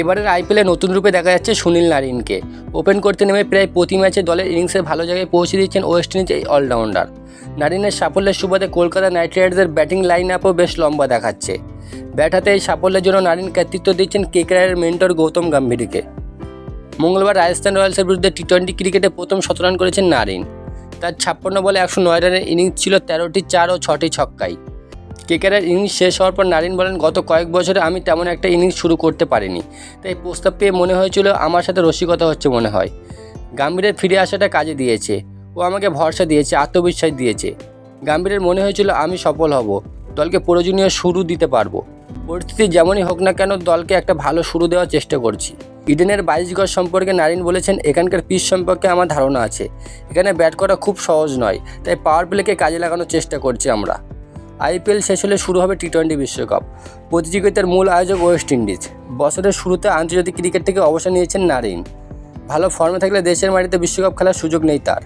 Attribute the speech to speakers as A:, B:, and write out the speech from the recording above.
A: এবারের আইপিএলে নতুন রূপে দেখা যাচ্ছে সুনীল নারিনকে। ওপেন করতে নেমে প্রায় প্রতি ম্যাচে দলের ইনিংসে ভালো জায়গায় পৌঁছে দিচ্ছেন ওয়েস্ট ইন্ডিজ এই অলরাউন্ডার। নারিনের সাফল্যের সুবাদে কলকাতা নাইট রাইডার্সের ব্যাটিং লাইন আপও বেশ লম্বা দেখাচ্ছে। ব্যাট হাতে এই সাফল্যের জন্য নারিন কর্তৃত্ব দিচ্ছেন কেকেআরের মেন্টর গৌতম গম্ভীরকে। মঙ্গলবার রাজস্থান রয়্যালসের বিরুদ্ধে টি টোয়েন্টি ক্রিকেটে প্রথম শতরান করেছেন নারিন। তার ছাপ্পান্ন বলে একশো নয় রানের ইনিংস ছিল তেরোটি চার ও ছটি ছক্কায়। কেকেআরের ইনিংস শেষ হওয়ার পর নারিন বলেন, গত কয়েক বছরে আমি তেমন একটা ইনিংস শুরু করতে পারিনি। তাই প্রস্তাব পেয়ে মনে হয়েছিল আমার সাথে রসিকতা হচ্ছে মনে হয়। গাম্ভীরের ফিরে আসাটা কাজে দিয়েছে। ও আমাকে ভরসা দিয়েছে, আত্মবিশ্বাস দিয়েছে। গাম্ভীরের মনে হয়েছিল আমি সফল হব, দলকে প্রয়োজনীয় শুরু দিতে পারব। পরিস্থিতি যেমনই হোক না কেন, দলকে একটা ভালো শুরু দেওয়ার চেষ্টা করছি। ইডেনের বাইশ গজ সম্পর্কে নারিন বলেছেন, এখানকার পিচ সম্পর্কে আমার ধারণা আছে। এখানে ব্যাট করা খুব সহজ নয়, তাই পাওয়ার প্লেকে কাজে লাগানোর চেষ্টা করছি আমরা। আইপিএল শেষ হলে শুরু হবে টি টোয়েন্টি বিশ্বকাপ। প্রতিযোগিতার মূল আয়োজক ওয়েস্ট ইন্ডিজ। বছরের শুরুতে আন্তর্জাতিক ক্রিকেট থেকে অবসর নিয়েছেন নারিন। ভালো ফর্মে থাকলে দেশের মাটিতে বিশ্বকাপ খেলার সুযোগ নেই তার।